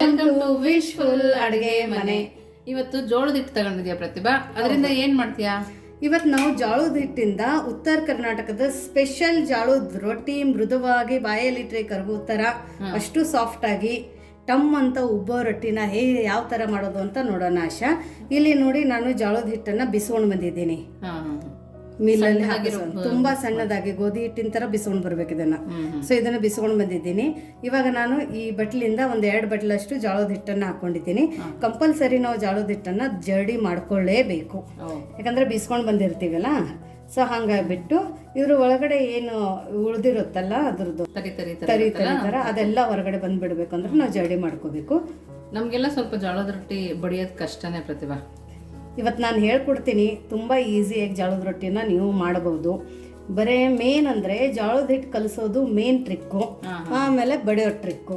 Welcome to wishful ಅಡುಗೆ ಮನೆ. ಇವತ್ತು ಜೋಳದ ಹಿಟ್ಟು ತಗೊಂಡಿದ್ಯಾ ಪ್ರತಿಭಾ? ಅದರಿಂದ ಏನ್ ಮಾಡ್ತೀಯಾ? ಇವತ್ತು ನಾವು ಜಾಳದ ಹಿಟ್ಟಿಂದ ಉತ್ತರ ಕರ್ನಾಟಕದ ಸ್ಪೆಷಲ್ ಜಾಳದ ರೊಟ್ಟಿ ಮೃದುವಾಗಿ ಬಾಯಲ್ಲಿಟ್ರೆ ಕರಗೋ ಥರ ಅಷ್ಟು ಸಾಫ್ಟ್ ಆಗಿ ಟಮ್ ಅಂತ ಉಬ್ಬೋ ರೊಟ್ಟಿನ ಹೇ ಯಾವ ಥರ ಮಾಡೋದು ಅಂತ ನೋಡೋಣ ಆಶಾ. ಇಲ್ಲಿ ನೋಡಿ ನಾನು ಜಾಳದ ಹಿಟ್ಟನ್ನ ಬಿಸ್ಕೊಂಡು ಬಂದಿದ್ದೀನಿ. ಮಿಲ್ಲಲ್ಲಿ ಹಾಕಿಸ್ಕೊಂಡು ತುಂಬಾ ಸಣ್ಣದಾಗಿ ಗೋಧಿ ಹಿಟ್ಟಿನ ತರ ಬಿಸ್ಕೊಂಡು ಬರ್ಬೇಕು ಇದನ್ನ. ಸೊ ಇದನ್ನ ಬಿಸ್ಕೊಂಡು ಬಂದಿದ್ದೀನಿ. ಇವಾಗ ನಾನು ಈ ಬಟ್ಲಿಂದ ಒಂದ್ ಎರಡು ಬಟ್ಲಷ್ಟು ಜಾಳದ ಹಿಟ್ಟನ್ನ ಹಾಕೊಂಡಿದ್ದೀನಿ. ಕಂಪಲ್ಸರಿ ನಾವು ಜಾಳದ ಹಿಟ್ಟನ್ನ ಜರ್ಡಿ ಮಾಡ್ಕೊಳ್ಳೇಬೇಕು. ಯಾಕಂದ್ರೆ ಬಿಸ್ಕೊಂಡು ಬಂದಿರ್ತೀವಲ್ಲ? ಸೊ ಹಂಗಾಗ್ಬಿಟ್ಟು ಇದ್ರ ಒಳಗಡೆ ಏನು ಉಳ್ದಿರುತ್ತಲ್ಲ ಅದ್ರದ್ದು? ತರಿ ತರಿ ತರಿ ತರಿ ತರಿ ಅದೆಲ್ಲ ಹೊರಗಡೆ ಬಂದ್ಬಿಡ್ಬೇಕು ಅಂದ್ರೆ ನಾವು ಜರ್ಡಿ ಮಾಡ್ಕೋಬೇಕು. ನಮಗೆಲ್ಲ ಸ್ವಲ್ಪ ಜಾಳದ ರೊಟ್ಟಿ ಬಡಿಯೋದ್ ಕಷ್ಟನೇ ಪ್ರತಿಭಾ. ಇವತ್ತು ನಾನು ಹೇಳ್ಕೊಡ್ತೀನಿ ತುಂಬ ಈಸಿಯಾಗಿ ಜೋಳದ ರೊಟ್ಟಿನ ನೀವು ಮಾಡಬಹುದು ಬರೇ ಮೇನ್ ಅಂದರೆ ಜೋಳದ ಹಿಟ್ಟು ಕಲಿಸೋದು ಮೇನ್ ಟ್ರಿಕ್ಕು ಆಮೇಲೆ ಬಡಿಯೋ ಟ್ರಿಕ್ಕು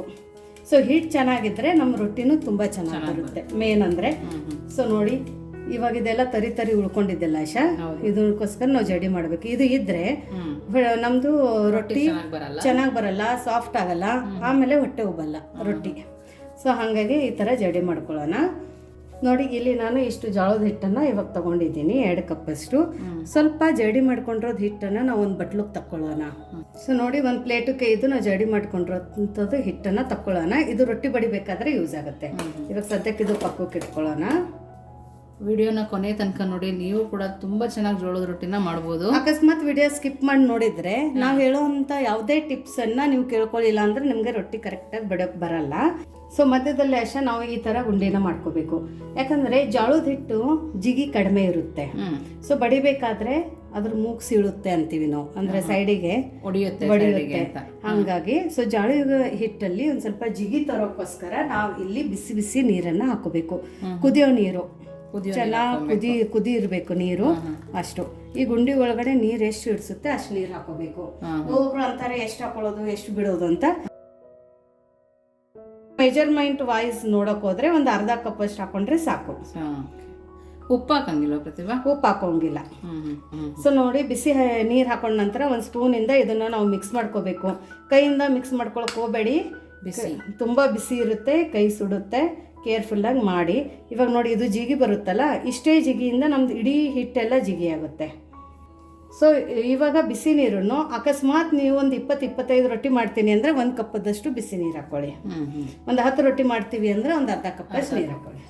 ಸೊ ಹಿಟ್ಟು ಚೆನ್ನಾಗಿದ್ದರೆ ನಮ್ಮ ರೊಟ್ಟಿನೂ ತುಂಬ ಚೆನ್ನಾಗಿ ಬರುತ್ತೆ. ಮೇನ್ ಅಂದರೆ ಸೊ ನೋಡಿ ಇವಾಗ ಇದೆಲ್ಲ ತರಿ ತರಿ ಉಳ್ಕೊಂಡಿದ್ದೆಲ್ಲ ಆಶಾ ಇದಕ್ಕೋಸ್ಕರ ನಾವು ಜಡಿ ಮಾಡಬೇಕು. ಇದು ಇದ್ರೆ ನಮ್ದು ರೊಟ್ಟಿ ಚೆನ್ನಾಗ್ ಬರಲ್ಲ? ಚೆನ್ನಾಗಿ ಬರಲ್ಲ ಸಾಫ್ಟ್ ಆಗಲ್ಲ ಆಮೇಲೆ ಹೊಟ್ಟೆ ಉಬ್ಬಲ್ಲ ರೊಟ್ಟಿ. ಸೊ ಹಾಗಾಗಿ ಈ ಥರ ಜಡಿ ಮಾಡ್ಕೊಳ್ಳೋಣ. ನೋಡಿ ಇಲ್ಲಿ ನಾನು ಇಷ್ಟು ಜೋಳದ ಹಿಟ್ಟನ್ನು ಇವಾಗ ತಗೊಂಡಿದ್ದೀನಿ ಎರಡು ಕಪ್ಪಷ್ಟು ಸ್ವಲ್ಪ ಜಡಿ ಮಾಡ್ಕೊಂಡಿರೋದು ಹಿಟ್ಟನ್ನು ನಾವು ಒಂದು ಬಟ್ಲಿಗೆ ತಕ್ಕೊಳ್ಳೋಣ. ಸೊ ನೋಡಿ ಒಂದು ಪ್ಲೇಟಕ್ಕೆ ಇದು ನಾವು ಜಡಿ ಮಾಡ್ಕೊಂಡಿರೋಂಥದ್ದು ಹಿಟ್ಟನ್ನು ತಕ್ಕೊಳ್ಳೋಣ. ಇದು ರೊಟ್ಟಿ ಬಡಿಬೇಕಾದ್ರೆ ಯೂಸ್ ಆಗುತ್ತೆ. ಇವಾಗ ಸದ್ಯಕ್ಕೆ ಇದು ಪಕ್ಕಕ್ಕೆ ಇಟ್ಕೊಳ್ಳೋಣ. ವಿಡಿಯೋನ ಕೊನೆ ತನಕ ನೋಡಿ ನೀವು ಕೂಡ ತುಂಬಾ ಚೆನ್ನಾಗಿ ಜೋಳದ ರೊಟ್ಟಿನ ಮಾಡ್ಬೋದು. ಅಕಸ್ಮಾತ್ ವಿಡಿಯೋ ಸ್ಕಿಪ್ ಮಾಡಿ ನೋಡಿದ್ರೆ ನಾವು ಹೇಳೋವಂಥ ಯಾವುದೇ ಟಿಪ್ಸ್ ಅನ್ನ ನೀವು ಕೇಳ್ಕೊಳ್ಳಿಲ್ಲ ಅಂದ್ರೆ ನಿಮಗೆ ರೊಟ್ಟಿ ಕರೆಕ್ಟಾಗಿ ಬಡಕ್ ಬರಲ್ಲ. ಸೊ ಮಧ್ಯದಲ್ಲಿ ಅಷ್ಟ ನಾವು ಈ ತರ ಉಂಡೆನ ಮಾಡ್ಕೋಬೇಕು. ಯಾಕಂದ್ರೆ ಜಾಳದ ಹಿಟ್ಟು ಜಿಗಿ ಕಡಿಮೆ ಇರುತ್ತೆ. ಸೊ ಬಡಿಬೇಕಾದ್ರೆ ಅದ್ರ ಮೂಗ್ ಸೀಳುತ್ತೆ ಅಂತೀವಿ ನಾವು. ಅಂದ್ರೆ ಸೈಡಿಗೆ ಒಡೆಯುತ್ತೆ ಹಂಗಾಗಿ ಸೊ ಜಾಳ ಹಿಟ್ಟಲ್ಲಿ ಒಂದ್ ಸ್ವಲ್ಪ ಜಿಗಿ ತರೋಕ್ಕೋಸ್ಕರ ನಾವು ಇಲ್ಲಿ ಬಿಸಿ ಬಿಸಿ ನೀರನ್ನ ಹಾಕೋಬೇಕು ಕುದಿಯೋ ನೀರು. ಚೆನ್ನಾಗಿ ಕುದಿ ಕುದಿ ಇರಬೇಕು ನೀರು ಅಷ್ಟು. ಈ ಗುಂಡಿ ಒಳಗಡೆ ನೀರು ಎಷ್ಟು ಇಡ್ಸುತ್ತೆ ಅಷ್ಟು ನೀರು ಹಾಕೋಬೇಕು ಒಬ್ಬೊಬ್ರು ಅಂತಾರೆ ಎಷ್ಟು ಹಾಕೊಳ್ಳೋದು ಎಷ್ಟು ಬಿಡೋದು ಅಂತ. ಮೆಜರ್ಮೆಂಟ್ ವೈಸ್ ನೋಡಕ್ ಹೋದ್ರೆ ಒಂದು ಅರ್ಧ ಕಪ್ ಅಷ್ಟು ಹಾಕೊಂಡ್ರೆ ಸಾಕು. ಉಪ್ಪು ಹಾಕಂಗಿಲ್ಲ ಪ್ರತಿಭಾ? ಉಪ್ಪು ಹಾಕೋಂಗಿಲ್ಲ. ಸೊ ನೋಡಿ ಬಿಸಿ ನೀರು ಹಾಕೊಂಡ ನಂತರ ಒಂದು ಸ್ಪೂನಿಂದ ಇದನ್ನ ನಾವು ಮಿಕ್ಸ್ ಮಾಡ್ಕೋಬೇಕು. ಕೈಯಿಂದ ಮಿಕ್ಸ್ ಮಾಡ್ಕೊಳಕ್ ಹೋಗಬೇಡಿ. ಬಿಸಿ. ತುಂಬ ಬಿಸಿ ಇರುತ್ತೆ ಕೈ ಸುಡುತ್ತೆ. ಕೇರ್ಫುಲ್ಲಾಗಿ ಮಾಡಿ. ಇವಾಗ ನೋಡಿ ಇದು ಜಿಗಿ ಬರುತ್ತಲ್ಲ ಇಷ್ಟೇ ಜಿಗಿಯಿಂದ ನಮ್ದು ಇಡೀ ಹಿಟ್ಟೆಲ್ಲ ಜಿಗಿ ಆಗುತ್ತೆ ಸೊ ಇವಾಗ ಬಿಸಿ ನೀರನ್ನು ಅಕಸ್ಮಾತ್ ನೀವು ಒಂದು ಇಪ್ಪತ್ತು ಇಪ್ಪತ್ತೈದು ರೊಟ್ಟಿ ಮಾಡ್ತೀನಿ ಅಂದರೆ ಒಂದು ಕಪ್ಪದಷ್ಟು ಬಿಸಿ ನೀರು ಹಾಕ್ಕೊಳ್ಳಿ ಹ್ಮ್ ಒಂದು ಹತ್ತು ರೊಟ್ಟಿ ಮಾಡ್ತೀವಿ ಅಂದರೆ ಒಂದು ಅರ್ಧ ಕಪ್ಪಷ್ಟು ನೀರು ಹಾಕ್ಕೊಳ್ಳಿ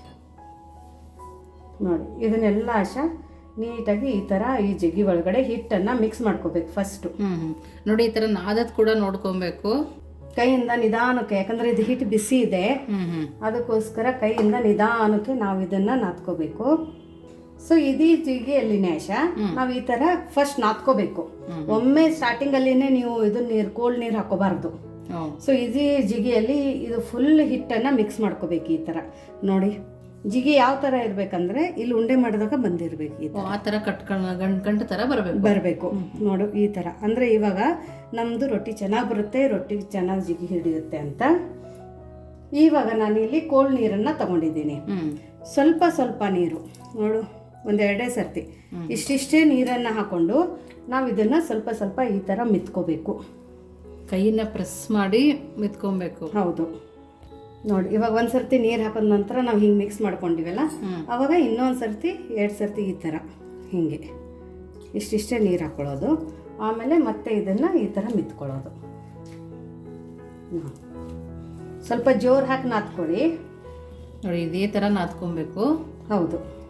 ನೋಡಿ ಇದನ್ನೆಲ್ಲ ಆಶಾ ನೀಟಾಗಿ ಈ ಥರ ಈ ಜಿಗಿ ಒಳಗಡೆ ಹಿಟ್ಟನ್ನು ಮಿಕ್ಸ್ ಮಾಡ್ಕೋಬೇಕು ಫಸ್ಟು ನೋಡಿ ಈ ಥರ ನಾದದ್ ಕೂಡ ನೋಡ್ಕೊಬೇಕು. ಕೈಯಿಂದ ನಿಧಾನಕ್ಕೆ ಯಾಕಂದರೆ ಇದು ಹಿಟ್ಟು ಬಿಸಿ ಇದೆ. ಅದಕ್ಕೋಸ್ಕರ ಕೈಯಿಂದ ನಿಧಾನಕ್ಕೆ ನಾವು ಇದನ್ನು ನಾದ್ಕೋಬೇಕು. ಸೊ ಇದೀ ಅಲ್ಲಿ ನ್ಯಾಶ ನಾವು ಈ ತರ ಫಸ್ಟ್ ನಾದ್ಕೋಬೇಕು ಒಮ್ಮೆ ಸ್ಟಾರ್ಟಿಂಗ್ ಅಲ್ಲಿನೇ ನೀವು ಇದು ನೀರು ಕೋಲ್ಡ್ ನೀರು ಹಾಕೋಬಾರ್ದು. ಸೊ ಇದೀ ಜಿಗಿಯಲ್ಲಿ ಇದು ಫುಲ್ ಹಿಟ್ಟನ್ನ ಮಿಕ್ಸ್ ಮಾಡ್ಕೋಬೇಕು ಈ ತರ. ನೋಡಿ ಜಿಗಿ ಯಾವ ತರ ಇರ್ಬೇಕಂದ್ರೆ ಇಲ್ಲಿ ಉಂಡೆ ಮಾಡಿದಾಗ ಬಂದಿರ್ಬೇಕು ಈ ಓ, ಆ ಥರ ಗಂಟ್ ತರ ಬರಬೇಕು. ಬರಬೇಕು. ನೋಡು ಈ ಥರ ಅಂದರೆ ಇವಾಗ ನಮ್ಮದು ರೊಟ್ಟಿ ಚೆನ್ನಾಗಿ ಬರುತ್ತೆ ರೊಟ್ಟಿ ಚೆನ್ನಾಗಿ ಜಿಗಿ ಹಿಡಿಯುತ್ತೆ ಅಂತ. ಇವಾಗ ನಾನು ಇಲ್ಲಿ ಕೋಲ್ಡ್ ನೀರನ್ನು ತಗೊಂಡಿದ್ದೀನಿ. ಸ್ವಲ್ಪ ಸ್ವಲ್ಪ ನೀರು. ನೋಡು ಒಂದೆರಡೇ ಸರ್ತಿ. ಇಷ್ಟಿಷ್ಟೇ ನೀರನ್ನು ಹಾಕ್ಕೊಂಡು ನಾವು ಇದನ್ನು ಸ್ವಲ್ಪ ಸ್ವಲ್ಪ ಈ ಥರ ಮಿತ್ಕೋಬೇಕು. ಕೈಯನ್ನ ಪ್ರೆಸ್ ಮಾಡಿ ಮಿತ್ಕೊಬೇಕು. ಹೌದು. ನೋಡಿ ಇವಾಗ ಒಂದು ಸರ್ತಿ ನೀರು ಹಾಕಿದ ನಂತರ ನಾವು ಹಿಂಗೆ ಮಿಕ್ಸ್ ಮಾಡ್ಕೊಂಡಿವಲ್ಲ. ಅವಾಗ ಇನ್ನೊಂದು ಸರ್ತಿ ಎರಡು ಸರ್ತಿ ಈ ಥರ ಹೀಗೆ. ಇಷ್ಟಿಷ್ಟೇ ನೀರು ಹಾಕ್ಕೊಳ್ಳೋದು ಆಮೇಲೆ ಮತ್ತೆ ಇದನ್ನು ಈ ಥರ ಮಿತ್ಕೊಳ್ಳೋದು. ಸ್ವಲ್ಪ ಜೋರು ಹಾಕಿ ನಾದ್ಕೊಳ್ಳಿ ನೋಡಿ ಇದೇ ಥರ ನಾದ್ಕೊಬೇಕು ಹೌದು.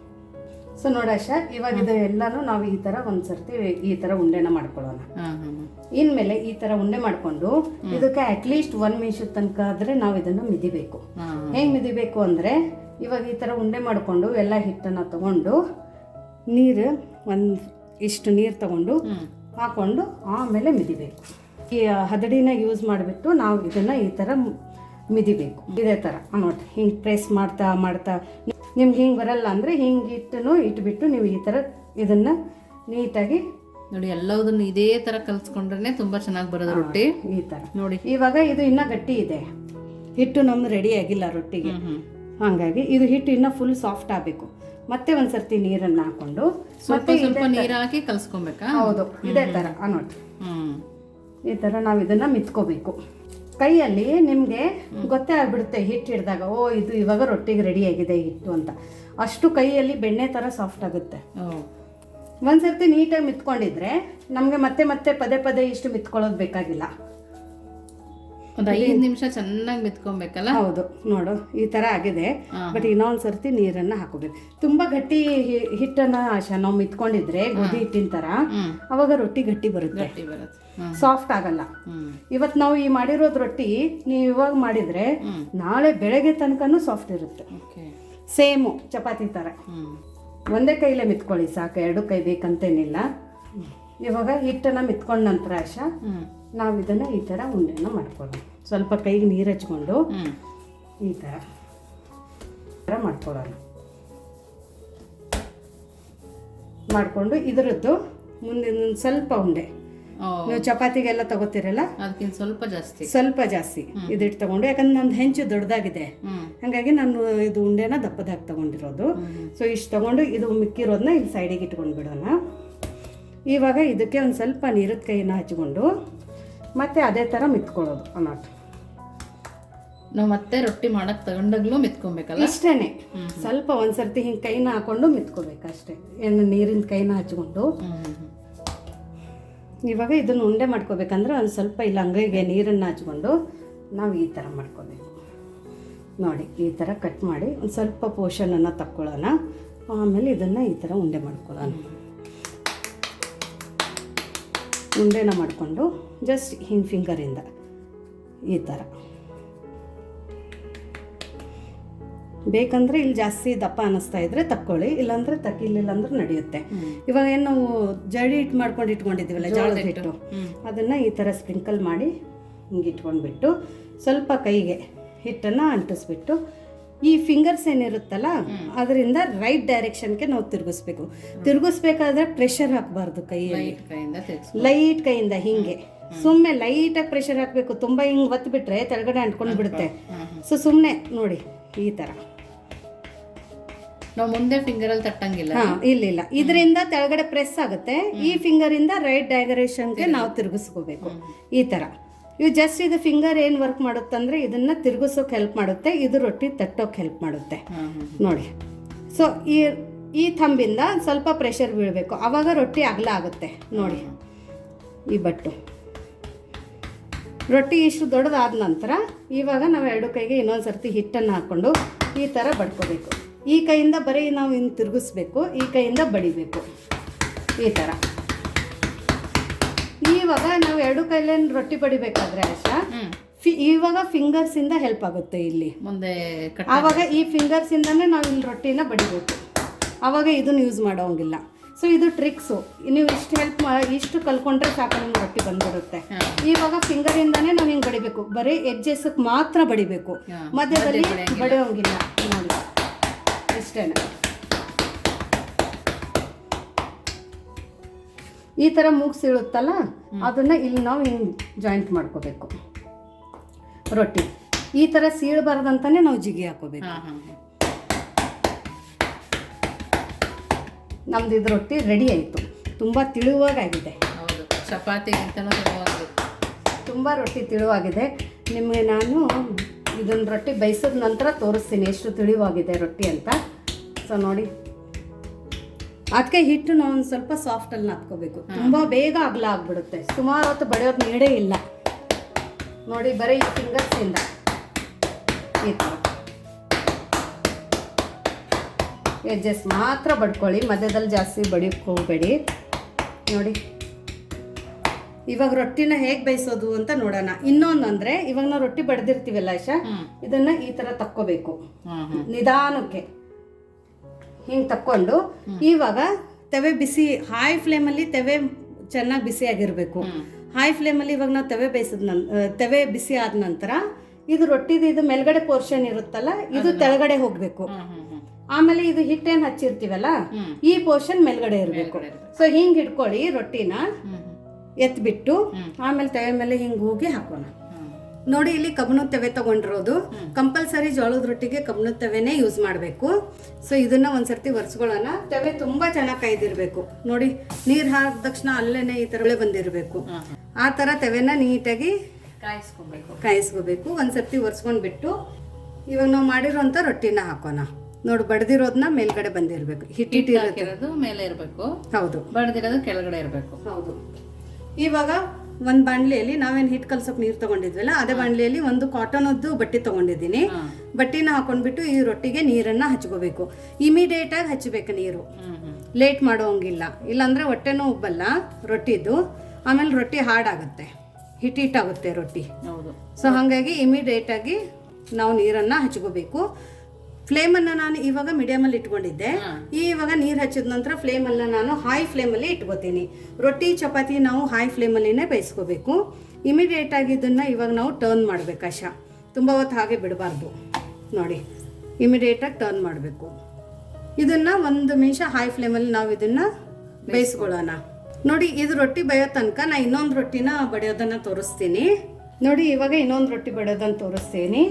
ಸೊ ನೋಡಾಶ ಇವಾಗ ಇದು ಎಲ್ಲಾನು ನಾವು ಈ ತರ ಒಂದ್ಸರ್ತಿ ಈ ತರ ಉಂಡೆನ ಮಾಡ್ಕೊಳ್ಳೋಣ. ಇನ್ಮೇಲೆ ಈ ತರ ಉಂಡೆ ಮಾಡ್ಕೊಂಡು ಇದಕ್ಕೆ ಅಟ್ಲೀಸ್ಟ್ ಒನ್ ನಿಮಿಷದ ತನಕ ಆದ್ರೆ ನಾವು ಇದನ್ನ ಮಿದಿಬೇಕು. ಹೆಂಗ್ ಮಿದಿಬೇಕು ಅಂದ್ರೆ ಇವಾಗ ಈ ತರ ಉಂಡೆ ಮಾಡ್ಕೊಂಡು ಎಲ್ಲ ಹಿಟ್ಟನ್ನ ತಗೊಂಡು ನೀರು ಒಂದು ಇಷ್ಟು ನೀರು ತಗೊಂಡು ಹಾಕೊಂಡು ಆಮೇಲೆ ಮಿದಿಬೇಕು. ಈ ಹದಡಿನ ಯೂಸ್ ಮಾಡಿಬಿಟ್ಟು ನಾವು ಇದನ್ನ ಈ ಥರ ಮಿದಿಬೇಕು. ಇದೇ ಥರ ನೋಡಿ ಹಿಂಗೆ ಪ್ರೆಸ್ ಮಾಡ್ತಾ ಮಾಡ್ತಾ. ನಿಮ್ಗೆ ಹಿಂಗೆ ಬರಲ್ಲ ಅಂದರೆ ಹಿಂಗೆ ಇಟ್ಟು ಇಟ್ಬಿಟ್ಟು ನೀವು ಈ ಥರ ಇದನ್ನು ನೀಟಾಗಿ ನೋಡಿ ಎಲ್ಲದನ್ನು ಇದೇ ತರ ಕಲ್ಸ್ಕೊಂಡ್ರೆ ತುಂಬಾ ಚೆನ್ನಾಗಿ ಬರೋದು ರೊಟ್ಟಿ. ಈ ಥರ ನೋಡಿ. ಇವಾಗ ಇದು ಇನ್ನೂ ಗಟ್ಟಿ ಇದೆ. ಹಿಟ್ಟು ನಮ್ದು ರೆಡಿ ಆಗಿಲ್ಲ ರೊಟ್ಟಿಗೆ. ಹಾಗಾಗಿ ಇದು ಹಿಟ್ಟು ಇನ್ನೂ ಫುಲ್ ಸಾಫ್ಟ್ ಆಗಬೇಕು. ಮತ್ತೆ ಒಂದ್ಸರ್ತಿ ನೀರನ್ನು ಹಾಕೊಂಡು ಮತ್ತೆ ಸ್ವಲ್ಪ ನೀರ್ ಹಾಕಿ ಕಲ್ಸ್ಕೊಬೇಕಾ? ಹೌದು ಇದೇ ಥರ ನೋಡಿ. ಈ ಥರ ನಾವು ಇದನ್ನು ಮಿತ್ಕೋಬೇಕು. ಕೈಯಲ್ಲಿ ನಿಮಗೆ ಗೊತ್ತೇ ಆಗ್ಬಿಡುತ್ತೆ ಹಿಟ್ಟು ಹಿಡಿದಾಗ ಓ ಇದು ಇವಾಗ ರೊಟ್ಟಿಗೆ ರೆಡಿ ಆಗಿದೆ ಹಿಟ್ಟು ಅಂತ. ಅಷ್ಟು ಕೈಯಲ್ಲಿ ಬೆಣ್ಣೆ ಥರ ಸಾಫ್ಟ್ ಆಗುತ್ತೆ. ಒಂದು ಒಂದ್ಸರ್ತಿ ನೀಟಾಗಿ ಮಿತ್ಕೊಂಡಿದ್ರೆ ನಮಗೆ ಮತ್ತೆ ಮತ್ತೆ ಪದೇ ಪದೇ ಇಷ್ಟು ಮಿತ್ಕೊಳ್ಳೋದು ಬೇಕಾಗಿಲ್ಲ. ಒಂದು ಐದು ನಿಮಿಷ ಚೆನ್ನಾಗಿ ಮಿತ್ಕೊಬೇಕಲ್ಲ? ಹೌದು ನೋಡು ಈ ಥರ ಆಗಿದೆ. ಬಟ್ ಇನ್ನೊಂದು ಸರ್ತಿ ನೀರನ್ನು ಹಾಕೋಬೇಕು. ತುಂಬ ಗಟ್ಟಿ ಹಿಟ್ಟನ್ನು ನಾವು ಮಿತ್ಕೊಂಡಿದ್ರೆ ಗೋಧಿ ಹಿಟ್ಟಿನ ಥರ ಅವಾಗ ರೊಟ್ಟಿ ಗಟ್ಟಿ ಬರುತ್ತೆ. ಗಟ್ಟಿ ಬರುತ್ತೆ. ಸಾಫ್ಟ್ ಆಗಲ್ಲ. ಇವತ್ತು ನಾವು ಈ ಮಾಡಿರೋದು ರೊಟ್ಟಿ ನೀವು ಇವಾಗ ಮಾಡಿದ್ರೆ ನಾಳೆ ಬೆಳಗ್ಗೆ ತನಕನೂ ಸಾಫ್ಟ್ ಇರುತ್ತೆ. ಸೇಮು ಚಪಾತಿ ಥರ ಒಂದೇ ಕೈಲೇ ಮಿತ್ಕೊಳ್ಳಿ ಸಾಕು ಎರಡು ಕೈ ಬೇಕಂತೇನಿಲ್ಲ. ಇವಾಗ ಹಿಟ್ಟನ್ನು ಮಿತ್ಕೊಂಡ ನಂತರ ಆಶಾ ನಾವು ಇದನ್ನು ಈ ಥರ ಉಂಡೆನ ಮಾಡ್ಕೊಳ್ಳೋಣ. ಸ್ವಲ್ಪ ಕೈಗೆ ನೀರು ಹಚ್ಕೊಂಡು ಈ ಥರ ಥರ ಮಾಡ್ಕೊಳ್ಳೋಣ. ಮಾಡಿಕೊಂಡು ಇದರದ್ದು ಮುಂದಿನ ಸ್ವಲ್ಪ ಉಂಡೆ. ನೀವು ಚಪಾತಿಗೆಲ್ಲ ತಗೋತೀರಲ್ಲ? ಅದಕ್ಕಿಂತ ಸ್ವಲ್ಪ ಜಾಸ್ತಿ. ಸ್ವಲ್ಪ ಜಾಸ್ತಿ. ಇದಿಟ್ಟು ತಗೊಂಡು ಯಾಕಂದ್ರೆ ನಮ್ದು ಹೆಂಚು ದೊಡ್ಡದಾಗಿದೆ ಹಾಗಾಗಿ ನಾನು ಇದು ಉಂಡೆನ ದಪ್ಪದಾಗಿ ತಗೊಂಡಿರೋದು. ಸೊ ಇಷ್ಟು ತಗೊಂಡು ಇದು ಮಿಕ್ಕಿರೋದನ್ನ ಇಲ್ಲಿ ಸೈಡಿಗೆ ಇಟ್ಕೊಂಡು ಬಿಡೋಣ. ಇವಾಗ ಇದಕ್ಕೆ ಒಂದು ಸ್ವಲ್ಪ ನೀರದ ಕೈನ ಹಚ್ಕೊಂಡು ಮತ್ತೆ ಅದೇ ಥರ ಮಿತ್ಕೊಳ್ಳೋದು ಅನ್ನೋದು ನಾವು ಮತ್ತೆ ರೊಟ್ಟಿ ಮಾಡಕ್ ತಗೊಂಡಾಗ್ಲೂ ಮಿತ್ಕೊಬೇಕಲ್ಲ? ಇಷ್ಟೇನೆ. ಸ್ವಲ್ಪ ಒಂದ್ಸರ್ತಿ ಹಿಂಗೆ ಕೈನ ಹಾಕೊಂಡು ಮಿತ್ಕೋಬೇಕು ಅಷ್ಟೇ ಏನು ನೀರಿನ ಕೈನ ಹಚ್ಕೊಂಡು. ಇವಾಗ ಇದನ್ನು ಉಂಡೆ ಮಾಡ್ಕೋಬೇಕಂದ್ರೆ ಒಂದು ಸ್ವಲ್ಪ ಇಲ್ಲ ಅಂಗೈಗೆ ನೀರನ್ನು ಹಚ್ಕೊಂಡು ನಾವು ಈ ಥರ ಮಾಡ್ಕೋಬೇಕು. ನೋಡಿ ಈ ಥರ ಕಟ್ ಮಾಡಿ ಒಂದು ಸ್ವಲ್ಪ ಪೋಷನನ್ನು ತಕ್ಕೊಳ್ಳೋಣ. ಆಮೇಲೆ ಇದನ್ನು ಈ ಥರ ಉಂಡೆ ಮಾಡ್ಕೊಳ್ಳೋಣ. ಉಂಡೆನ ಮಾಡಿಕೊಂಡು ಜಸ್ಟ್ ಹಿಂಗೆ ಫಿಂಗರಿಂದ ಈ ಥರ ಬೇಕಂದ್ರೆ ಇಲ್ಲಿ ಜಾಸ್ತಿ ದಪ್ಪ ಅನ್ನಿಸ್ತಾ ಇದ್ರೆ ತಕ್ಕೊಳ್ಳಿ ಇಲ್ಲಾಂದ್ರೆ ತಕ್ಕಿಲ್ಲ ಅಂದ್ರೆ ನಡೆಯುತ್ತೆ. ಇವಾಗ ಏನು ನಾವು ಜಡಿ ಹಿಟ್ಟು ಮಾಡ್ಕೊಂಡು ಇಟ್ಕೊಂಡಿದ್ದೀವಲ್ಲ ಜೋಳದ ಹಿಟ್ಟು. ಅದನ್ನು ಈ ಥರ ಸ್ಪ್ರಿಂಕಲ್ ಮಾಡಿ ಹಿಂಗೆ ಇಟ್ಕೊಂಡ್ಬಿಟ್ಟು ಸ್ವಲ್ಪ ಕೈಗೆ ಹಿಟ್ಟನ್ನು ಅಂಟಿಸ್ಬಿಟ್ಟು ಈ ಫಿಂಗರ್ಸ್ ಏನಿರುತ್ತಲ್ಲ ಅದರಿಂದ ರೈಟ್ ಡೈರೆಕ್ಷನ್ಗೆ ನಾವು ತಿರುಗಿಸ್ಬೇಕು. ತಿರುಗಿಸ್ಬೇಕಾದ್ರೆ ಪ್ರೆಷರ್ ಹಾಕಬಾರ್ದು ಕೈಯಲ್ಲಿ. ಲೈಟ್ ಕೈಯಿಂದ ಹಿಂಗೆ. ಸುಮ್ಮನೆ ಲೈಟಾಗಿ ಪ್ರೆಷರ್ ಹಾಕಬೇಕು. ತುಂಬ ಹಿಂಗೆ ಒತ್ತು ಬಿಟ್ರೆ ತೆಳಗಡೆ ಅಂಟ್ಕೊಂಡು ಬಿಡುತ್ತೆ. ಸೊ ಸುಮ್ಮನೆ ನೋಡಿ ಈ ಥರ ನಾವು ಮುಂದೆ ಫಿಂಗರ್ ಅಲ್ಲಿ ತಟ್ಟಂಗಿಲ್ಲ ಇಲ್ಲ ಇಲ್ಲ. ಇದರಿಂದ ತೆಳಗಡೆ ಪ್ರೆಸ್ ಆಗುತ್ತೆ. ಈ ಫಿಂಗರ್ ಇಂದ ರೈಟ್ ಡೈಗರೇಷನ್ಗೆ ನಾವು ತಿರುಗಿಸ್ಕೋಬೇಕು. ಈ ತರ. ಇವು ಜಸ್ಟ್ ಇದು ಫಿಂಗರ್ ಏನು ವರ್ಕ್ ಮಾಡುತ್ತಂದ್ರೆ ಇದನ್ನ ತಿರುಗಿಸೋಕೆ ಹೆಲ್ಪ್ ಮಾಡುತ್ತೆ ಇದು ರೊಟ್ಟಿ ತಟ್ಟೋಕೆ ಹೆಲ್ಪ್ ಮಾಡುತ್ತೆ. ನೋಡಿ. ಸೊ ಈ ಈ ಥಂಬಿಂದ ಸ್ವಲ್ಪ ಪ್ರೆಷರ್ ಬೀಳಬೇಕು. ಆವಾಗ ರೊಟ್ಟಿ ಅಗಲ ಆಗುತ್ತೆ. ನೋಡಿ. ಈ ಬಟ್ಟು. ರೊಟ್ಟಿ ಇಷ್ಟು ದೊಡ್ಡದಾದ ನಂತರ ಇವಾಗ ನಾವು ಎರಡು ಕೈಗೆ ಇನ್ನೊಂದು ಸರ್ತಿ ಹಿಟ್ಟನ್ನು ಹಾಕ್ಕೊಂಡು ಈ ಥರ ಬಡ್ಕೋಬೇಕು. ಈ ಕೈಯಿಂದ ಬರೀ ನಾವು ಇನ್ನು ತಿರುಗಿಸ್ಬೇಕು ಈ ಕೈಯಿಂದ ಬಡಿಬೇಕು. ಈ ಥರ ಇವಾಗ ನಾವು ಎರಡು ಕೈಲೇನು ರೊಟ್ಟಿ ಬಡಿಬೇಕಾದ್ರೆ ಆಯ್ತಾ? ಇವಾಗ ಫಿಂಗರ್ಸ್ ಇಂದ ಹೆಲ್ಪ್ ಆಗುತ್ತೆ ಇಲ್ಲಿ. ಮುಂದೆ ಆವಾಗ ಈ ಇಂದಾನೆ ನಾವು ಇಲ್ಲಿ ರೊಟ್ಟಿನ ಬಡಿಬೇಕು. ಆವಾಗ ಇದನ್ನ ಯೂಸ್ ಮಾಡೋಂಗಿಲ್ಲ. ಸೊ ಇದು ಟ್ರಿಕ್ಸು ನೀವು ಇಷ್ಟು ಹೆಲ್ಪ್ ಇಷ್ಟು ಕಲ್ಕೊಂಡ್ರೆ ಸಾಕು ನಿಮ್ಗೆ ರೊಟ್ಟಿ ಬಂದ್ಬಿಡುತ್ತೆ. ಇವಾಗ ಫಿಂಗರಿಂದಾನೇ ನಾವು ಹಿಂಗೆ ಬಡಿಬೇಕು. ಬರೀ ಎಡ್ಜಸ್ ಮಾತ್ರ ಬಡಿಬೇಕು. ಮಧ್ಯದಲ್ಲಿ ಮಧ್ಯ ಬಡಿಯೋಂಗಿಲ್ಲ. ನೋಡಿ. ಇಷ್ಟೇನೆ? ಈ ಥರ ಮೂಗ್ ಸೀಳುತ್ತಲ್ಲ ಅದನ್ನ ಇಲ್ಲಿ ನಾವು ಹಿಂಗೆ ಜಾಯಿಂಟ್ ಮಾಡ್ಕೋಬೇಕು. ರೊಟ್ಟಿ. ಈ ಥರ ಸೀಳಬಾರ್ದಂತಾನೆ ನಾವು ಜಿಗಿ ಹಾಕೋಬೇಕು. ನಮ್ದು ಇದು ರೊಟ್ಟಿ ರೆಡಿ ಆಯಿತು. ತುಂಬ ತಿಳುವಾಗಿದೆ ತೆಳುವಾಗ್ಬೇಕು. ತುಂಬ ರೊಟ್ಟಿ ತಿಳುವಾಗಿದೆ. ನಿಮಗೆ ನಾನು ಇದನ್ನು ರೊಟ್ಟಿ ಬೇಯಿಸಿದ ನಂತರ ತೋರಿಸ್ತೀನಿ. ಎಷ್ಟು ತಿಳಿವಾಗಿದೆ ರೊಟ್ಟಿ ಅಂತ. ಸೊ ನೋಡಿ. ಅದಕ್ಕೆ ಹಿಟ್ಟು ನಾವು ಒಂದು ಸ್ವಲ್ಪ ಸಾಫ್ಟಲ್ಲಿ ನಾದ್ಕೋಬೇಕು. ತುಂಬ ಬೇಗ ಅಗಲ ಆಗ್ಬಿಡುತ್ತೆ. ಸುಮಾರು ಹೊತ್ತು ಬಡಿಯೋದು ನೀಡೇ ಇಲ್ಲ. ನೋಡಿ ಬರೀ ಈ ಫಿಂಗರ್ಸಿಂದ ಈ ಥರ ಮಾತ್ರ ಬಡ್ಕೊಳ್ಳಿ. ಮಧ್ಯದಲ್ಲಿ ಜಾಸ್ತಿ ಬಡಿಯೋಕ್ಕೆ ಹೋಗಬೇಡಿ. ನೋಡಿ. ಇವಾಗ ರೊಟ್ಟಿನ ಹೇಗೆ ಬೇಯಿಸೋದು ಅಂತ ನೋಡೋಣ. ಇನ್ನೊಂದು ಅಂದರೆ ಇವಾಗ ನಾವು ರೊಟ್ಟಿ ಬಡ್ದಿರ್ತೀವಲ್ಲ ಐಶಾ ಇದನ್ನ ಈ ಥರ ತಕ್ಕೋಬೇಕು. ನಿಧಾನಕ್ಕೆ. ಹಿಂಗೆ ತಕ್ಕೊಂಡು ಇವಾಗ ತವೆ ಬಿಸಿ ಹೈ ಫ್ಲೇಮಲ್ಲಿ ತವೆ ಚೆನ್ನಾಗಿ ಬಿಸಿ ಆಗಿರಬೇಕು ಹೈ ಫ್ಲೇಮಲ್ಲಿ ಇವಾಗ ನಾವು ತವೆ ಬೇಯಿಸಿದ ನನ್ ತವೆ ಬಿಸಿ ಆದ ನಂತರ ಇದು ರೊಟ್ಟಿದು ಇದು ಮೇಲ್ಗಡೆ ಪೋರ್ಷನ್ ಇರುತ್ತಲ್ಲ ಇದು ತೆಳಗಡೆ ಹೋಗಬೇಕು. ಆಮೇಲೆ ಇದು ಹಿಟ್ಟೇನು ಹಚ್ಚಿರ್ತೀವಲ್ಲ. ಈ ಪೋರ್ಷನ್ ಮೇಲ್ಗಡೆ ಇರಬೇಕು. ಸೊ ಹಿಂಗೆ ಹಿಡ್ಕೊಳ್ಳಿ ರೊಟ್ಟಿನ ಎತ್ಬಿಟ್ಟು ಆಮೇಲೆ ತವೆ ಮೇಲೆ ಹಿಂಗೆ ಹೋಗಿ ಹಾಕೋಣ. ನೋಡಿ ಇಲ್ಲಿ ಕಬ್ಬಿಣದ ತವೆ ತಗೊಂಡಿರೋದು. ಕಂಪಲ್ಸರಿ ಜೋಳದ ರೊಟ್ಟಿಗೆ ಕಬ್ಬನು ತವೆನೇ ಯೂಸ್ ಮಾಡಬೇಕು. ಸೊ ಇದನ್ನ ಒಂದ್ಸರ್ತಿ ಒರೆಸ್ಕೊಳ್ಳೋಣ. ತವೆ ತುಂಬಾ ಚೆನ್ನಾಗಿ ಕಾಯ್ದಿರ್ಬೇಕು. ನೋಡಿ ನೀರ್ ಹಾಕಿದ ತಕ್ಷಣ ಅಲ್ಲೇನೆ ಈ ತರಳೆ ಬಂದಿರಬೇಕು. ಆ ತರ ತೆವೆನ ನೀಟಾಗಿ ಕಾಯಿಸ್ಕೋಬೇಕು. ಕಾಯಿಸ್ಕೋಬೇಕು. ಒಂದ್ಸರ್ತಿ ಒರೆಸ್ಕೊಂಡ್ಬಿಟ್ಟು ಇವಾಗ ನಾವು ಮಾಡಿರೋಂಥ ರೊಟ್ಟಿನ ಹಾಕೋಣ. ನೋಡು ಬಡ್ದಿರೋದನ್ನ ಮೇಲ್ಗಡೆ ಬಂದಿರಬೇಕು. ಹಿಟ್ಟು ಹಾಕಿರೋದು ಮೇಲೆ ಇರಬೇಕು. ಹೌದು. ಬಡ್ದಿರೋದು ಕೆಳಗಡೆ ಇರಬೇಕು. ಹೌದು. ಇವಾಗ ಒಂದು ಬಾಣಲಿಯಲ್ಲಿ ನಾವೇನು ಹಿಟ್ಟು ಕಲ್ಸೋಕೆ ನೀರು ತಗೊಂಡಿದ್ವಲ್ಲ ಅದೇ ಬಾಣಲಿಯಲ್ಲಿ ಒಂದು ಕಾಟನದ್ದು ಬಟ್ಟೆ ತಗೊಂಡಿದ್ದೀನಿ. ಬಟ್ಟೆನ ಹಾಕೊಂಡ್ಬಿಟ್ಟು ಈ ರೊಟ್ಟಿಗೆ ನೀರನ್ನು ಹಚ್ಕೋಬೇಕು. ಇಮಿಡಿಯೇಟಾಗಿ ಹಚ್ಚಬೇಕು ನೀರು. ಲೇಟ್ ಮಾಡೋಂಗಿಲ್ಲ. ಇಲ್ಲಾಂದರೆ ಹೊಟ್ಟೆನೂ ಉಬ್ಬಲ್ಲ ರೊಟ್ಟಿದು. ಆಮೇಲೆ ರೊಟ್ಟಿ ಹಾಡಾಗುತ್ತೆ. ಹಿಟ್ಟಿಟ್ಟಾಗುತ್ತೆ ರೊಟ್ಟಿ. ಹೌದು. ಸೊ ಹಾಗಾಗಿ ಇಮಿಡಿಯೇಟಾಗಿ ನಾವು ನೀರನ್ನು ಹಚ್ಕೋಬೇಕು. ಫ್ಲೇಮನ್ನು ನಾನು ಇವಾಗ ಮೀಡಿಯಮಲ್ಲಿ ಇಟ್ಕೊಂಡಿದ್ದೆ. ಇವಾಗ ನೀರು ಹಚ್ಚಿದ ನಂತರ ಫ್ಲೇಮನ್ನು ನಾನು ಹೈ ಫ್ಲೇಮಲ್ಲಿ ಇಟ್ಕೋತೀನಿ. ರೊಟ್ಟಿ ಚಪಾತಿ ನಾವು ಹೈ ಫ್ಲೇಮಲ್ಲಿನೇ ಬೇಯಿಸ್ಕೋಬೇಕು. ಇಮಿಡಿಯೇಟಾಗಿ ಇದನ್ನು ಇವಾಗ ನಾವು ಟರ್ನ್ ಮಾಡಬೇಕು ಅಶ ತುಂಬ ಹೊತ್ತು ಹಾಗೆ ಬಿಡಬಾರ್ದು. ನೋಡಿ ಇಮಿಡಿಯೇಟಾಗಿ ಟರ್ನ್ ಮಾಡಬೇಕು. ಇದನ್ನು ಒಂದು ನಿಮಿಷ ಹೈ ಫ್ಲೇಮಲ್ಲಿ ನಾವು ಇದನ್ನು ಬೇಯಿಸ್ಕೊಳ್ಳೋಣ. ನೋಡಿ ಇದು ರೊಟ್ಟಿ ಬೇಯೋ ತನಕ ನಾ ಇನ್ನೊಂದು ರೊಟ್ಟಿನ ಬಡಿಯೋದನ್ನು ತೋರಿಸ್ತೀನಿ. ನೋಡಿ ಇವಾಗ ಇನ್ನೊಂದು ರೊಟ್ಟಿ ಬಡಿಯೋದನ್ನು ತೋರಿಸ್ತೀನಿ.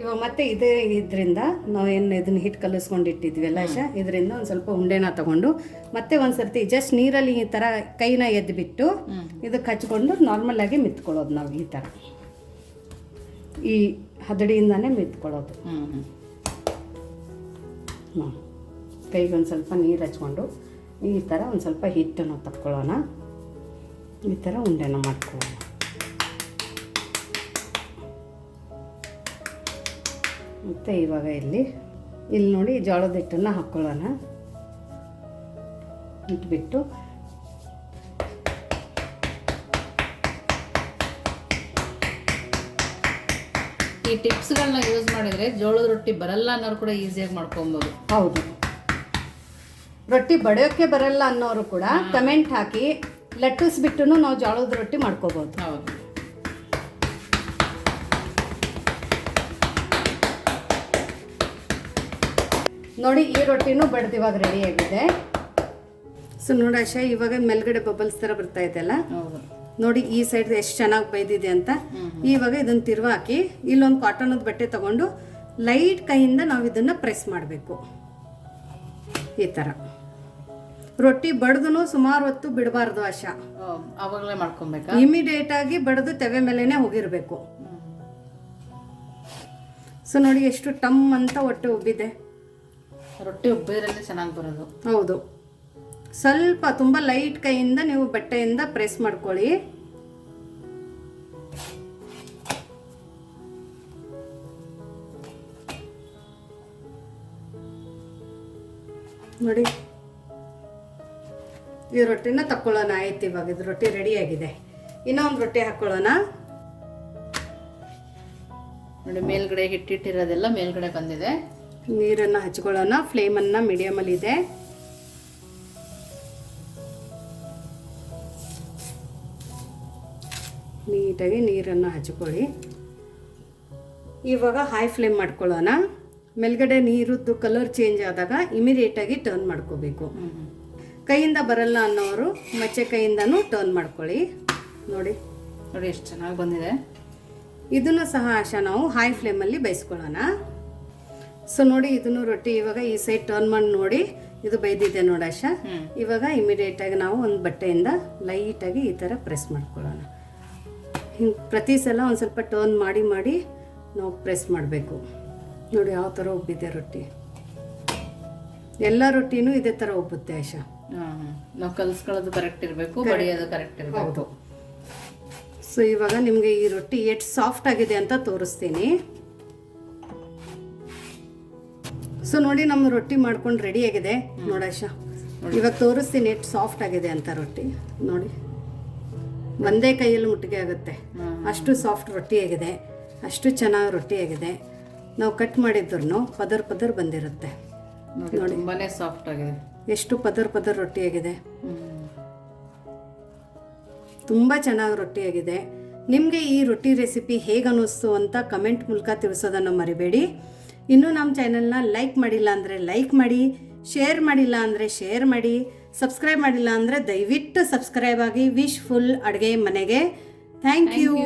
ಇವಾಗ ಮತ್ತೆ ಇದೇ ಇದರಿಂದ ನಾವು ಏನು ಇದನ್ನ ಹಿಟ್ಟು ಕಲಿಸ್ಕೊಂಡು ಇಟ್ಟಿದ್ವಲ್ಲ ಶಾ ಇದರಿಂದ ಒಂದು ಸ್ವಲ್ಪ ಉಂಡೆನ ತಗೊಂಡು ಮತ್ತೆ ಒಂದು ಸರ್ತಿ ಜಸ್ಟ್ ನೀರಲ್ಲಿ ಈ ಥರ ಕೈನ ಎದ್ದುಬಿಟ್ಟು ಇದಕ್ಕೆ ಹಚ್ಕೊಂಡು ನಾರ್ಮಲ್ ಆಗಿ ಮಿತ್ಕೊಳ್ಳೋದು ನಾವು ಈ ಥರ ಈ ಹದಡಿಯಿಂದಾನೇ ಮಿತ್ಕೊಳ್ಳೋದು. ಕೈಗೆ ಒಂದು ಸ್ವಲ್ಪ ನೀರು ಹಚ್ಕೊಂಡು ಈ ಥರ ಒಂದು ಸ್ವಲ್ಪ ಹಿಟ್ಟನ್ನು ತಕ್ಕೊಳ್ಳೋಣ. ಈ ಥರ ಉಂಡೆನ ಮಾಡ್ಕೊಳ್ಳೋಣ. ಮತ್ತು ಇವಾಗ ಇಲ್ಲಿ ಇಲ್ಲಿ ನೋಡಿ ಜೋಳದ ಹಿಟ್ಟನ್ನು ಹಾಕ್ಕೊಳ್ಳೋಣ ಇಟ್ಬಿಟ್ಟು. ಈ ಟಿಪ್ಸ್ಗಳನ್ನ ಯೂಸ್ ಮಾಡಿದ್ರೆ ಜೋಳದ ರೊಟ್ಟಿ ಬರಲ್ಲ ಅನ್ನೋರು ಕೂಡ ಈಸಿಯಾಗಿ ಮಾಡ್ಕೊಬೋದು. ಹೌದು. ರೊಟ್ಟಿ ಬಡಿಯೋಕ್ಕೆ ಬರಲ್ಲ ಅನ್ನೋರು ಕೂಡ ಕಮೆಂಟ್ ಹಾಕಿ ಲಟ್ಟಿಸ್ಬಿಟ್ಟು ನಾವು ಜೋಳದ ರೊಟ್ಟಿ ಮಾಡ್ಕೋಬೋದು. ಹೌದು. ನೋಡಿ ಈ ರೊಟ್ಟಿನೂ ಬಡ್ದು ಇವಾಗ ರೆಡಿ ಆಗಿದೆ. ಸೊ ನೋಡಿ ಆಶಾ ಇವಾಗ ಮೇಲ್ಗಡೆ ಬಬಲ್ಸ್ ಥರ ಬರ್ತಾ ಇದೆ ಅಲ್ಲ? ನೋಡಿ ಈ ಸೈಡ್ ಎಷ್ಟು ಚೆನ್ನಾಗಿ ಬೈದಿದೆ ಅಂತ. ಇವಾಗ ಇದನ್ನು ತಿರ್ವ ಹಾಕಿ ಇಲ್ಲೊಂದು ಕಾಟನದ ಬಟ್ಟೆ ತಗೊಂಡು ಲೈಟ್ ಕೈಯಿಂದ ನಾವು ಇದನ್ನು ಪ್ರೆಸ್ ಮಾಡಬೇಕು. ಈ ಥರ. ರೊಟ್ಟಿ ಬಡ್ದು ಸುಮಾರು ಹೊತ್ತು ಬಿಡಬಾರ್ದು ಆಶಾ. ಅವಾಗಲೇ ಮಾಡ್ಕೊಬೇಕು? ಇಮಿಡಿಯೇಟ್ ಆಗಿ ಬಡ್ದು ತೆವೆ ಮೇಲೆನೆ ಹೋಗಿರಬೇಕು. ಸೊ ನೋಡಿ ಎಷ್ಟು ಟಮ್ ಅಂತ ಹೊಟ್ಟೆ ಉಬ್ಬಿದೆ. ರೊಟ್ಟಿ ಉಬ್ಬಿದ್ರಲ್ಲಿ ಚೆನ್ನಾಗಿ ಬರೋದು. ಹೌದು. ಸ್ವಲ್ಪ ತುಂಬ ಲೈಟ್ ಕೈಯಿಂದ ನೀವು ಬಟ್ಟೆಯಿಂದ ಪ್ರೆಸ್ ಮಾಡ್ಕೊಳ್ಳಿ. ನೋಡಿ. ಈ ರೊಟ್ಟಿನ ತಕ್ಕೊಳ್ಳೋಣ ಆಯ್ತು ಇವಾಗ. ಇದು ರೊಟ್ಟಿ ರೆಡಿ ಆಗಿದೆ. ಇನ್ನೊಂದು ರೊಟ್ಟಿ ಹಾಕ್ಕೊಳ್ಳೋಣ ನೋಡಿ ಮೇಲ್ಗಡೆ ಹಿಟ್ಟಿಟ್ಟಿರೋದೆಲ್ಲ ಮೇಲ್ಗಡೆ ಬಂದಿದೆ. ನೀರನ್ನು ಹಚ್ಕೊಳ್ಳೋಣ. ಫ್ಲೇಮನ್ನು ಮೀಡಿಯಮಲ್ಲಿದೆ ನೀಟಾಗಿ ನೀರನ್ನು ಹಚ್ಕೊಳ್ಳಿ. ಇವಾಗ ಹೈ ಫ್ಲೇಮ್ ಮಾಡ್ಕೊಳ್ಳೋಣ. ಮೇಲ್ಗಡೆ ನೀರದ್ದು ಕಲರ್ ಚೇಂಜ್ ಆದಾಗ ಇಮಿಡಿಯೇಟಾಗಿ ಟರ್ನ್ ಮಾಡ್ಕೋಬೇಕು. ಕೈಯಿಂದ ಬರಲ್ಲ ಅನ್ನೋರು ಮಚ್ಚೆ ಕೈಯಿಂದನೂ ಟರ್ನ್ ಮಾಡ್ಕೊಳ್ಳಿ. ನೋಡಿ. ನೋಡಿ ಎಷ್ಟು ಚೆನ್ನಾಗಿ ಬಂದಿದೆ. ಇದನ್ನು ಸಹ ಆಶಾ ನಾವು ಹೈ ಫ್ಲೇಮಲ್ಲಿ ಬೇಯಿಸ್ಕೊಳ್ಳೋಣ. ಸೊ ನೋಡಿ ಇದನ್ನು ರೊಟ್ಟಿ ಇವಾಗ ಈ ಸೈಡ್ ಟರ್ನ್ ಮಾಡಿ ನೋಡಿ ಇದು ಬೈದಿದೆ ನೋಡಿ ಇವಾಗ ಇಮಿಡಿಯೇಟ್ ಆಗಿ ನಾವು ಒಂದು ಬಟ್ಟೆಯಿಂದ ಲೈಟಾಗಿ ಈ ಥರ ಪ್ರೆಸ್ ಮಾಡ್ಕೊಳ್ಳೋಣ. ಹಿಂಗೆ ಪ್ರತಿ ಸಲ ಒಂದು ಸ್ವಲ್ಪ ಟರ್ನ್ ಮಾಡಿ ಮಾಡಿ ನಾವು ಪ್ರೆಸ್ ಮಾಡಬೇಕು. ನೋಡಿ ಯಾವ ಥರ ಒಬ್ಬಿದೆ ರೊಟ್ಟಿ. ಎಲ್ಲ ರೊಟ್ಟಿನೂ ಇದೇ ಥರ ಒಬ್ಬುತ್ತೆ ಆಶಾ. ನಾವು ಕಲಿಸ್ಕೊಳ್ಳೋದು ಕರೆಕ್ಟ್ ಇರಬೇಕು ಬಡಿಯೋದು ಕರೆಕ್ಟ್ ಇರಬೇಕು. ಸೊ ಇವಾಗ ನಿಮಗೆ ಈ ರೊಟ್ಟಿ ಎಷ್ಟು ಸಾಫ್ಟ್ ಆಗಿದೆ ಅಂತ ತೋರಿಸ್ತೀನಿ. ಸೊ ನೋಡಿ ನಮ್ಮ ರೊಟ್ಟಿ ಮಾಡ್ಕೊಂಡು ರೆಡಿ ಆಗಿದೆ. ನೋಡಶ ಇವಾಗ ತೋರಿಸ್ತೀನಿ ಎಷ್ಟು ಸಾಫ್ಟ್ ಆಗಿದೆ ಅಂತ ರೊಟ್ಟಿ. ನೋಡಿ. ಒಂದೇ ಕೈಯಲ್ಲಿ ಮುಟ್ಟಿಗೆ ಆಗುತ್ತೆ. ಅಷ್ಟು ಸಾಫ್ಟ್ ರೊಟ್ಟಿ ಆಗಿದೆ. ಅಷ್ಟು ಚೆನ್ನಾಗಿ ರೊಟ್ಟಿ ಆಗಿದೆ. ನಾವು ಕಟ್ ಮಾಡಿದ್ರು ಪದರ್ ಪದರ್ ಬಂದಿರುತ್ತೆ. ನೋಡಿ ತುಂಬಾನೇ ಸಾಫ್ಟ್ ಆಗಿದೆ. ಎಷ್ಟು ಪದರ್ ಪದರ್ ರೊಟ್ಟಿ ಆಗಿದೆ. ತುಂಬಾ ಚೆನ್ನಾಗಿ ರೊಟ್ಟಿಯಾಗಿದೆ ನಿಮಗೆ ಈ ರೊಟ್ಟಿ ರೆಸಿಪಿ ಹೇಗೆ ಅನ್ನಿಸ್ತು ಅಂತ ಕಮೆಂಟ್ ಮೂಲಕ ತಿಳಿಸೋದನ್ನು ಮರಿಬೇಡಿ. ಇನ್ನೂ ನಮ್ಮ ಚಾನೆಲ್ನ ಲೈಕ್ ಮಾಡಿಲ್ಲ ಅಂದರೆ ಲೈಕ್ ಮಾಡಿ ಶೇರ್ ಮಾಡಿಲ್ಲ ಅಂದರೆ ಶೇರ್ ಮಾಡಿ ಸಬ್ಸ್ಕ್ರೈಬ್ ಮಾಡಿಲ್ಲ ಅಂದರೆ ದಯವಿಟ್ಟು ಸಬ್ಸ್ಕ್ರೈಬ್ ಆಗಿ ವಿಶ್ ಫುಲ್ ಅಡುಗೆ ಮನೆಗೆ ಥ್ಯಾಂಕ್ ಯು.